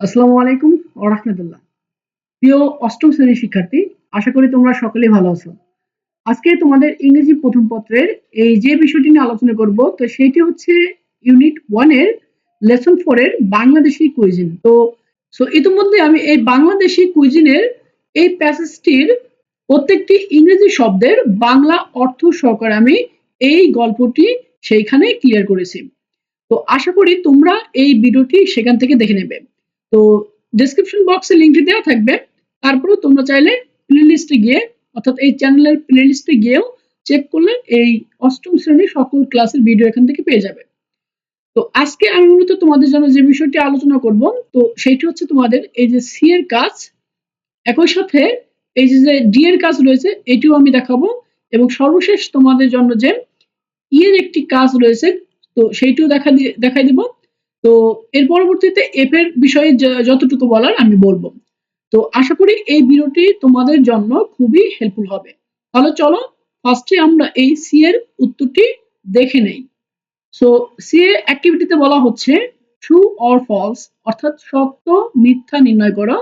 আসসালামু আলাইকুম রাহমাতুল্লাহ। প্রিয় অষ্টম শ্রেণির শিক্ষার্থী, আশা করি তোমরা সকলেই ভালো আছো। আজকে তোমাদের ইংরেজি প্রথম পত্রের এই যে বিষয়টি নিয়ে আলোচনা করব তো সেটি হচ্ছে ইউনিট 1 এর লেসন 4 এর বাংলাদেশী কুইজিন। তো সো ইতিমধ্যে আমি এই বাংলাদেশী কুইজিনের এই প্যাসেজটির প্রত্যেকটি ইংরেজি শব্দের বাংলা অর্থ সহকারে আমি এই গল্পটি সেইখানে ক্লিয়ার করেছি। তো আশা করি তোমরা এই ভিডিওটি সেখান থেকে দেখে নেবে। তো ডেসক্রিপশন বক্সে লিঙ্কটি দেওয়া থাকবে। তারপরেও তোমরা চাইলে প্লেলিস্টে গিয়ে, অর্থাৎ এই চ্যানেলের প্লেলিস্টে গিয়েও চেক করলে এই অষ্টম শ্রেণির সকল ক্লাসের ভিডিও এখান থেকে পেয়ে যাবে। তো আজকে আমি মূলত তোমাদের জন্য যে বিষয়টি আলোচনা করব, তো সেইটি হচ্ছে তোমাদের এই যে সি এর কাজ। একই সাথে এই যে ডি এর কাজ রয়েছে, এটিও আমি দেখাবো। এবং সর্বশেষ তোমাদের জন্য যে ই এর একটি কাজ রয়েছে, তো সেইটিও দেখা দিয়ে, দেখাই দিব। তো এর পরবর্তীতে এফ এর বিষয়ে যতটুকু বলার আমি বলব। তো আশা করি এই ভিডিওটি তোমাদের জন্য খুবই হেল্পফুল হবে। তাহলে চলো ফার্স্টে আমরা এই সি এর উত্তরটি দেখে নেই। সো সি এ অ্যাক্টিভিটিতে বলা হচ্ছে ট্রু অর ফলস অর্থাৎ সত্য, মিথ্যা নির্ণয় করো।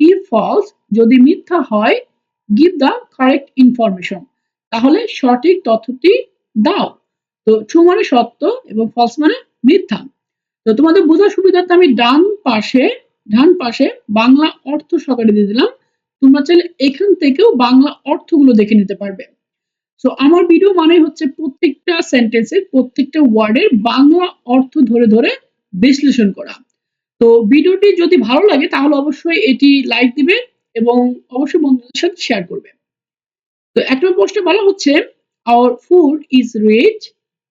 ইফ ফলস যদি মিথ্যা হয় গিভ দ্য কারেক্ট ইনফরমেশন তাহলে সঠিক তথ্যটি দাও। তো ট্রু মানে সত্য এবং ফলস মানে মিথ্যা। তো তোমাদের বোঝার সুবিধার্থে আমি ডান পাশে ডান পাশে বাংলা অর্থ সহকারে দিয়ে দিলাম। তোমরা চাইলে এখান থেকেও বাংলা অর্থগুলো দেখে নিতে পারবে। সো আমার ভিডিও মানে হচ্ছে প্রত্যেকটা সেন্টেন্সের প্রত্যেকটা ওয়ার্ডের বাংলা অর্থ ধরে ধরে বিশ্লেষণ করা। তো ভিডিওটি যদি ভালো লাগে, তাহলে অবশ্যই এটি লাইক দিবে এবং অবশ্যই বন্ধুদের সাথে শেয়ার করবে। তো একটা পোস্টে বলা হচ্ছে our food is rich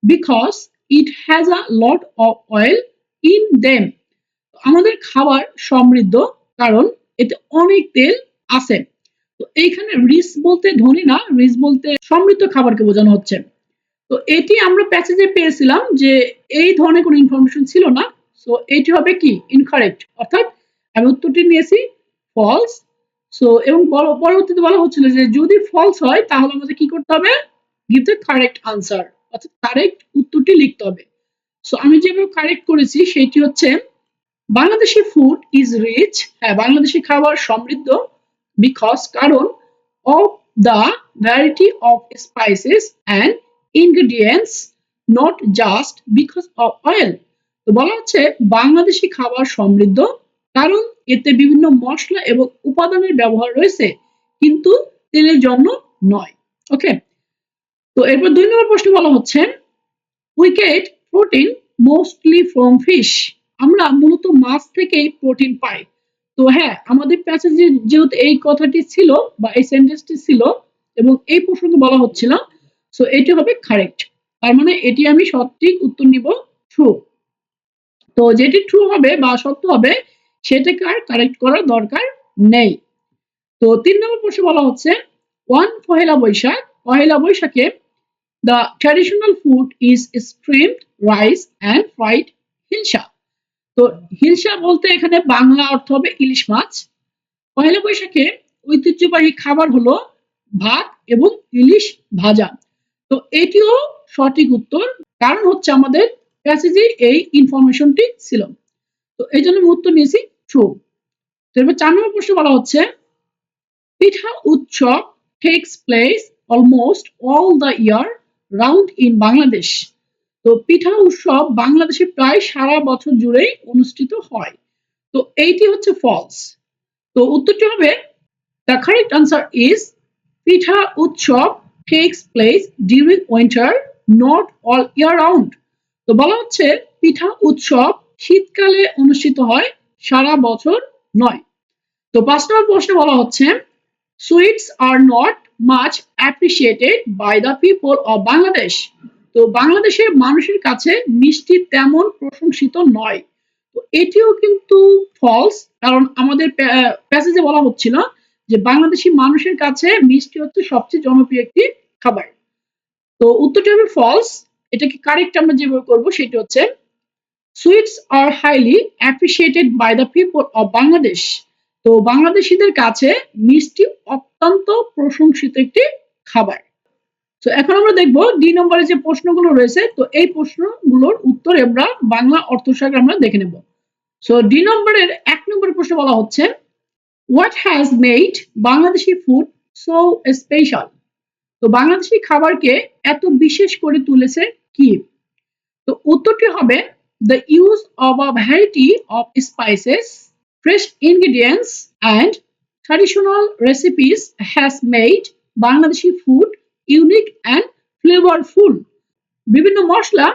because it has a lot of oil in them আমাদের খাবার সমৃদ্ধ, কারণ এতে অনেক তেল আছে। তো এইখানে রিস বলতে ধনী না রিচ বলতে সমৃদ্ধ খাবারকে বোঝানো হচ্ছে। তো এটি আমরা প্যাসেজে পেয়েছিলাম যে এই ধরনের কোনো ইনফরমেশন ছিল না। সো এটি হবে কি? ইনকারেক্ট অর্থাৎ আমি উত্তরটি নিয়েছি ফলস সো এবং পরবর্তীতে বলা হচ্ছিল যে যদি ফলস হয়, তাহলে আমাদের কি করতে হবে? গিভ দ্য কারেক্ট আনসার অর্থাৎ কারেক্ট উত্তরটি লিখতে হবে। সো আমি যেভাবে কারেক্ট করেছি সেটি হচ্ছে বাংলাদেশি ফুড ইজ রিচ হ্যাঁ বাংলাদেশি খাবার সমৃদ্ধ বিকজ কারণ of the variety of spices and ingredients not just because of oil তো বলা হচ্ছে বাংলাদেশি খাবার সমৃদ্ধ, কারণ এতে বিভিন্ন মশলা এবং উপাদানের ব্যবহার রয়েছে, কিন্তু তেলের জন্য নয়। ওকে তো এরপর দুই নম্বর প্রশ্ন বলা হচ্ছে we get protein mostly from fish আমরা মূলত মাছ থেকেই প্রোটিন পাই। তো হ্যাঁ আমাদের প্যাসেজে যেহেতু এই কথাটি ছিল বা এই সেন্টেন্সটি ছিল এবং এই প্রসঙ্গে বলা হচ্ছিল সো এটি হবে কারেক্ট তার মানে এটি আমি সঠিক উত্তর নিব ট্রু তো যেটি ট্রু হবে বা সত্য হবে, সেটাকে আর কারেক্ট করার দরকার নেই। তো তিন নম্বর প্রশ্ন বলা হচ্ছে ওয়ান পহেলা বৈশাখ, পহেলা বৈশাখে the traditional food is streamed rice and fried hilsa তো হিলসা বলতে এখানে বাংলা অর্থ হবে ইলিশ মাছ। পয়লা বৈশাখে ঐতিহ্যবাহী খাবার হলো ভাত এবং ইলিশ ভাজা। তো এটিও সঠিক উত্তর। কারণ হচ্ছে আমাদের প্যাসেজে এই ইনফরমেশনটি ছিল। তো এই জন্য উত্তর নিয়েছি ট্রু তো এবার চার নম্বর প্রশ্ন বলা হচ্ছে, পিঠা উৎসব takes place almost all the year round in Bangladesh তো পিঠা উৎসব বাংলাদেশে প্রায় সারা বছর জুড়েই অনুষ্ঠিত হয়। তো এইটি হচ্ছে ফলস তো উত্তরটি হবে the correct answer is pitha উৎসব takes place during winter not all year round তো বলা হচ্ছে, পিঠা উৎসব শীতকালে অনুষ্ঠিত হয়, সারা বছর নয়। তো পাঁচ নম্বর প্রশ্নে বলা হচ্ছে sweets are not much appreciated by the people of Bangladesh তো বাংলাদেশের মানুষের কাছে মিষ্টি তেমন প্রশংসিত নয়। তো এটিও কিন্তু ফলস কারণ আমাদের প্যাসেজে বলা হচ্ছিল যে বাংলাদেশি মানুষের কাছে মিষ্টি হচ্ছে সবচেয়ে জনপ্রিয় একটি খাবার। তো উত্তরটি হবে ফলস এটাকে কারেক্ট আমরা যেভাবে করব সেটি হচ্ছে sweets are highly appreciated by the people of Bangladesh তো বাংলাদেশিদের কাছে মিষ্টি অত্যন্ত প্রশংসিত একটি খাবার। তো এখন আমরা দেখব ডি নম্বরে যে প্রশ্নগুলো রয়েছে, তো এই প্রশ্নগুলোর উত্তর আমরা বাংলা অর্থশাক আমরা দেখে নেব। সো ডি নম্বরের এক নম্বর প্রশ্ন বলা হচ্ছে what has made Bangladeshi food so special তো বাংলাদেশি খাবারকে এত বিশেষ করে তুলেছে কি? তো উত্তরটি হবে the use of a variety of spices fresh ingredients and traditional recipes has made Bangladeshi food unique and flavourful বিভিন্ন মশলা,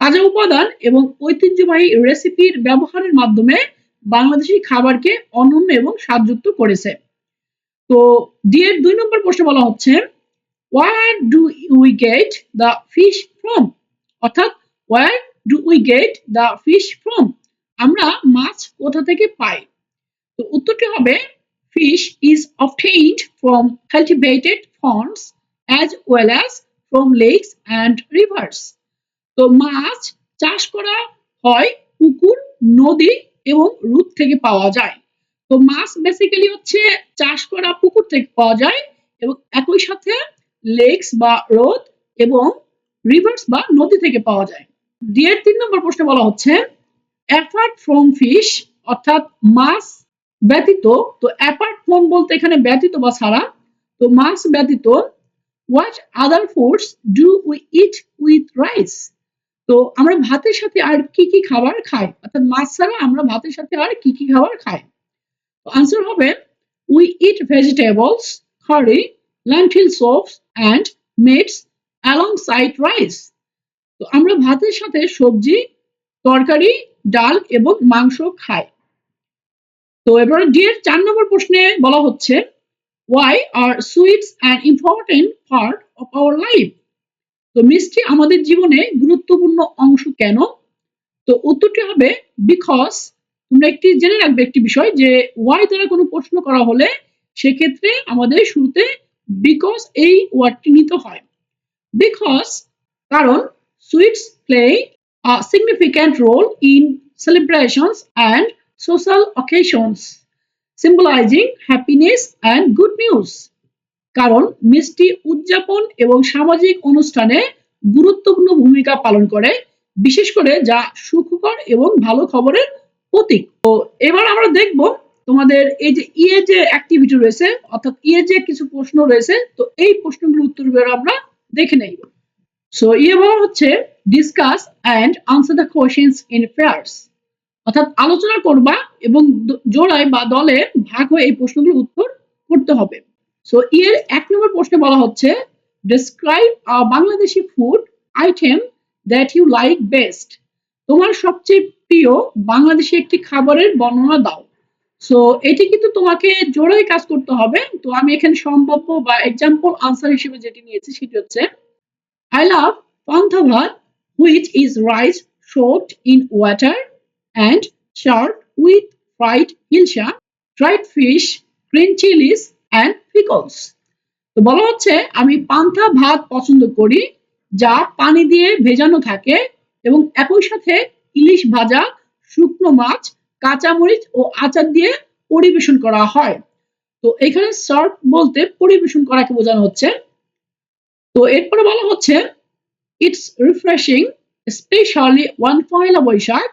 তাজা উপাদান এবং ঐতিহ্যবাহী রেসিপির ব্যবহারের মাধ্যমে বাংলাদেশি খাবারকে অনন্য এবং স্বাদযুক্ত করেছে। তো ডি দুই নম্বর প্রশ্ন বলা হচ্ছে, where do we get the fish from? অর্থাৎ, where do we get the fish from? আমরা মাছ কোথা থেকে পাই? তো উত্তরটি হবে fish is obtained from cultivated ponds as well as from lakes and rivers. তো মাছ চাষ করা হয় পুকুর, নদী এবং রুদ থেকে পাওয়া যায়। তো মাছ বেসিক্যালি হচ্ছে চাষ করা পুকুর থেকে পাওয়া যায় এবং একই সাথে লেকস বা রোদ এবং রিভার্স বা নদী থেকে পাওয়া যায়। ডি এর তিন নম্বর প্রশ্ন বলা হচ্ছে অ্যাপার্ট ফ্রম ফিশ অর্থাৎ মাছ ব্যতীত, তো অ্যাপার্ট ফ্রম বলতে এখানে ব্যতীত বা ছাড়া, তো মাছ ব্যতীত what other foods do we eat with rice তো আমরা ভাতের সাথে আর কি কি খাবার খাই? অর্থাৎ মাছ ছাড়া আমরা ভাতের সাথে আর কি কি খাবার খাই? তো আনসার হবে উই ইট ভেজিটেবলস খড়ি curry lentil and and alongside rice তো আমরা ভাতের সাথে সবজি তরকারি, ডাল এবং মাংস খাই তো এবার ডি এর চার নম্বর প্রশ্নে বলা হচ্ছে why are sweets an important part of our life তো মিষ্টি আমাদের জীবনে গুরুত্বপূর্ণ অংশ কেন? তো উত্তরটি হবে বিকজ তোমরা একটি জেনে রাখবে একটি বিষয় যে ওয়াই দ্বারা কোনো প্রশ্ন করা হলে সেক্ষেত্রে আমাদের শুরুতে বিকজ এই ওয়ার্ডটি নিতে হয়। বিকজ কারণ sweets play a significant role in celebrations and social occasions, symbolizing happiness and good news. কারণ মিষ্টি উদযাপন এবং সামাজিক অনুষ্ঠানে গুরুত্বপূর্ণ ভূমিকা পালন করে, বিশেষ করে যা সুখকর এবং ভালো খবরের প্রতীক। তো এবার আমরা দেখব তোমাদের এই যে ইয়ে যে অ্যাক্টিভিটি রয়েছে, অর্থাৎ ইয়ে যে কিছু প্রশ্ন রয়েছে, তো এই প্রশ্নগুলোর উত্তরগুলো আমরা দেখে নেই সো ইয়ে বলা হচ্ছে discuss and answer the questions in pairs অর্থাৎ আলোচনা করবা এবং জোড়ায় বা দলে ভাগ হয়ে এই প্রশ্নগুলোর উত্তর করতে হবে। সো এর এক নম্বর প্রশ্নে বলা হচ্ছে describe Bangladeshi food item that you like best তোমার সবচেয়ে প্রিয় বাংলাদেশি একটি খাবারের বর্ণনা দাও। সো এটি কিন্তু তোমাকে জোড়ায় কাজ করতে হবে। তো, আমি এখানে সম্ভাব্য বা এক্সাম্পল আনসার হিসেবে যেটি নিয়েছি সেটি হচ্ছে I love pantha which is rice soaked in water and served with fried hilsa, dried fish, green chilies and pickles. তো বলা হচ্ছে আমি পান্থা ভাত পছন্দ করি যা পানি দিয়ে ভেজানো থাকে এবং একই সাথে ইলিশ ভাজা শুকনো মাছ কাঁচামরিচ ও আচার দিয়ে পরিবেশন করা হয় তো এখানে সার্ভ বলতে পরিবেশন করাকে বোঝানো হচ্ছে তো এরপরে বলা হচ্ছে it's refreshing specially on Poila Boishakh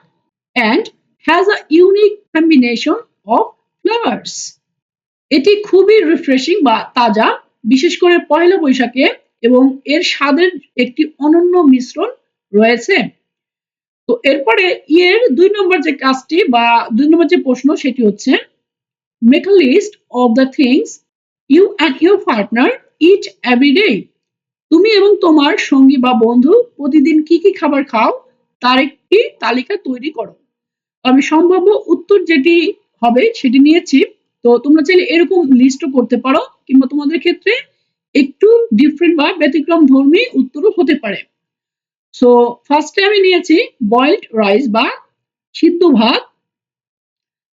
and has a unique combination of flavours এটি খুবই রিফ্রেশিং বা তাজা, বিশেষ করে পয়লা বৈশাখে এবং এর স্বাদের একটি অনন্য মিশ্রণ রয়েছে। তো এরপরে ইয়ের দুই নম্বর যে কাজটি বা দুই নম্বর যে প্রশ্ন সেটি হচ্ছে make list of the things you and your partner eat every day তুমি এবং তোমার সঙ্গী বা বন্ধু প্রতিদিন কি কি খাবার খাও, তার একটি তালিকা তৈরি করো। আমি সম্ভাব্য উত্তর যেটি হবে সেটি নিয়েছি তো তোমরা চাইলে এরকম লিস্টও করতে পারো, কিংবা তোমাদের ক্ষেত্রে একটু ডিফারেন্ট বা ব্যতিক্রম ধর্মী উত্তরও হতে পারে। সো ফার্স্টে আমি নিয়েছি বয়েলড রাইস বা সিদ্ধ ভাত।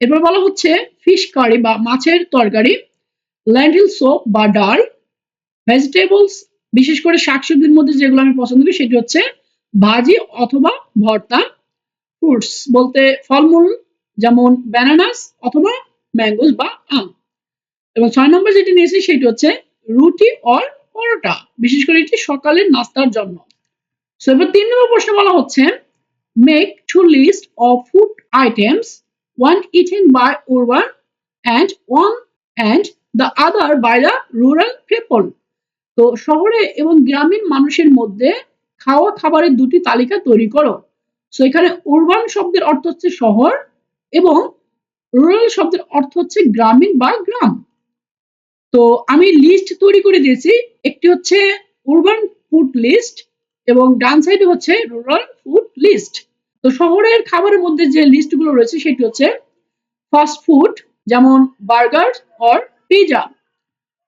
এরপর বলা হচ্ছে ফিশ কারি বা মাছের তরকারি ল্যান্ডিল সোপ বা ডাল ভেজিটেবলস বিশেষ করে শাকসবজির মধ্যে যেগুলো আমি পছন্দ করি সেটি হচ্ছে ভাজি অথবা ভর্তা, ফ্রুটস বলতে ফলমূল যেমন ব্যানানাস অথবা ম্যাঙ্গোস বা আম। এবং ছয় নম্বর যেটি নিয়েছি সেটি হচ্ছে রুটি অর পরোটা, বিশেষ করে এটি সকালের নাস্তার জন্য। সো এবার তিন নম্বর প্রশ্ন বলা হচ্ছে make two list of food items one eaten by urban and one and the other by the rural people তো শহরে এবং গ্রামীণ মানুষের মধ্যে খাওয়া খাবারের দুটি তালিকা তৈরি করো। সো এখানে উরবান শব্দের অর্থ হচ্ছে শহর এবং রুরাল শব্দের অর্থ হচ্ছে গ্রামীণ বা গ্রাম। তো আমি লিস্ট তৈরি করে দিয়েছি। একটি হচ্ছে উরবান ফুড লিস্ট এবং ডান সাইডে হচ্ছে রুরাল ফুড লিস্ট তো শহরের খাবারের মধ্যে যে লিস্টগুলো রয়েছে, সেটি হচ্ছে ফাস্ট ফুড যেমন বার্গার অর পিজা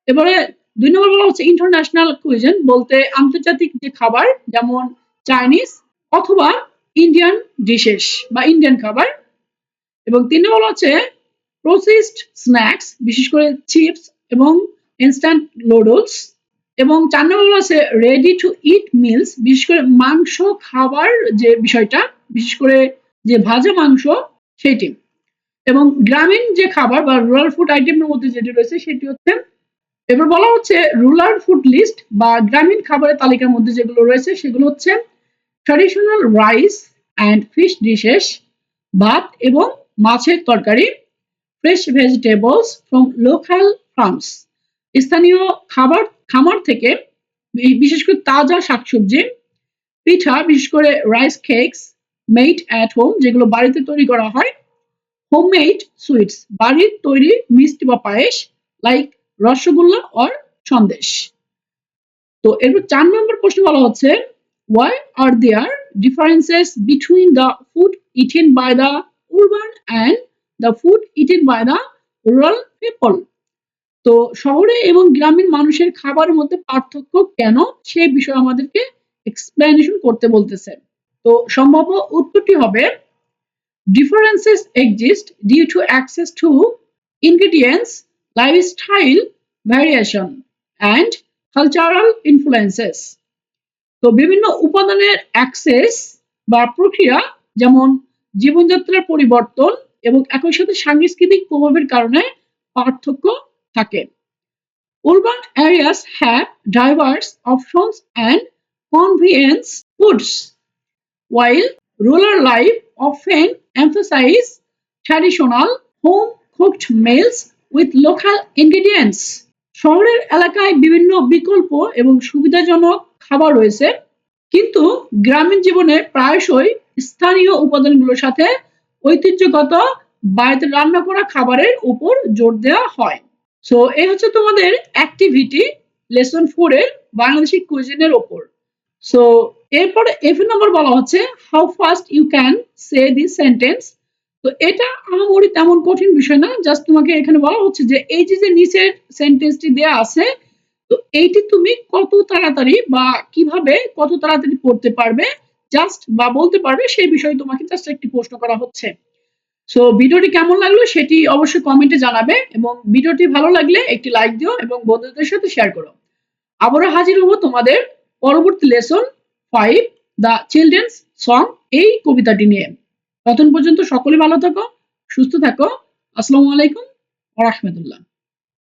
এবারে দুই নম্বর বলা হচ্ছে ইন্টারন্যাশনাল কুইজন বলতে আন্তর্জাতিক যে খাবার, যেমন চাইনিজ অথবা ইন্ডিয়ান ডিশেস বা ইন্ডিয়ান খাবার। এবং তিন নম্বর হচ্ছে প্রসেসড স্ন্যাক্স বিশেষ করে চিপস এবং ইনস্ট্যান্ট নুডলস এবং চার নম্বর আছে রেডি টু ইট মিলস বিশেষ করে মাংস খাবার যে বিষয়টা, বিশেষ করে যে ভাজা মাংস, সেটি। এবং গ্রামীণ যে খাবার বা রুরাল ফুড আইটেমের মধ্যে যেটি রয়েছে, সেটি হচ্ছে এবার বলা হচ্ছে রুরাল ফুড লিস্ট বা গ্রামীণ খাবারের তালিকার মধ্যে যেগুলো রয়েছে, সেগুলো হচ্ছে traditional rice and fish dishes ভাত এবং মাছের তরকারি fresh vegetables from local farms স্থানীয় খাবার, খামার থেকে বিশেষ করে তাজা শাকসবজি, পিঠা, বিশেষ করে rice cakes made at home যেগুলো বাড়িতে তৈরি করা হয় হোম হোমমেড সুইটস বাড়ির তৈরি মিষ্টি বা পায়েস লাইক রসগোল্লা অর সন্দেশ। তো এরপর চার নম্বর প্রশ্ন বলা হচ্ছে why are there differences between the food eaten by the urban and the food eaten by the rural people তো শহরে এবং গ্রামীণ মানুষের খাবারের মধ্যে পার্থক্য কেন সে বিষয়ে আমাদেরকে এক্সপ্লেনেশন করতে বলতেছে। তো সম্ভাব্য উত্তরটি হবে differences exist due to access to ingredients, lifestyle variation, and cultural influences. তো বিভিন্ন উপাদানের অ্যাক্সেস বা প্রক্রিয়া যেমন জীবনযাত্রার পরিবর্তন এবং একই সাথে সাংস্কৃতিক প্রভাবের কারণে পার্থক্য থাকে urban areas have diverse options and convenience foods while rural life often emphasize traditional home cooked meals with local ingredients. শহরের এলাকায় বিভিন্ন বিকল্প এবং সুবিধাজনক খাবার রয়েছে, কিন্তু গ্রামীণ জীবনে প্রায়শই স্থানীয় উপাদানগুলোর সাথে ঐতিহ্যগত বাড়িতে রান্না করা খাবারের উপর জোর দেওয়া হয় সো এই হচ্ছে তোমাদের অ্যাক্টিভিটি লেসন ফোর এর বাংলাদেশি কুইজিনের ওপর সো এরপরে এফ নম্বর বলা হচ্ছে how fast you can say this sentence তো এটা আহামরি তেমন কঠিন বিষয় না জাস্ট তোমাকে এখানে বলা হচ্ছে যে এই যে যে নিচের সেন্টেন্সটি দেয়া আছে, তো এইটি তুমি কত তাড়াতাড়ি বা কীভাবে কত তাড়াতাড়ি পড়তে পারবে জাস্ট বা বলতে পারবে, সেই বিষয়ে তোমাকে জাস্ট একটি প্রশ্ন করা হচ্ছে। সো ভিডিওটি কেমন লাগল সেটি অবশ্যই কমেন্টে জানাবে এবং ভিডিওটি ভালো লাগলে একটি লাইক দিও এবং বন্ধুদের সাথে শেয়ার করো। আবারও হাজির হব তোমাদের পরবর্তী lesson five the children's song এই কবিতাটি নিয়ে। ততক্ষণ পর্যন্ত সকলে ভালো থাকো সুস্থ থাকো। আসসালামু আলাইকুম রহমতুল্লাহ।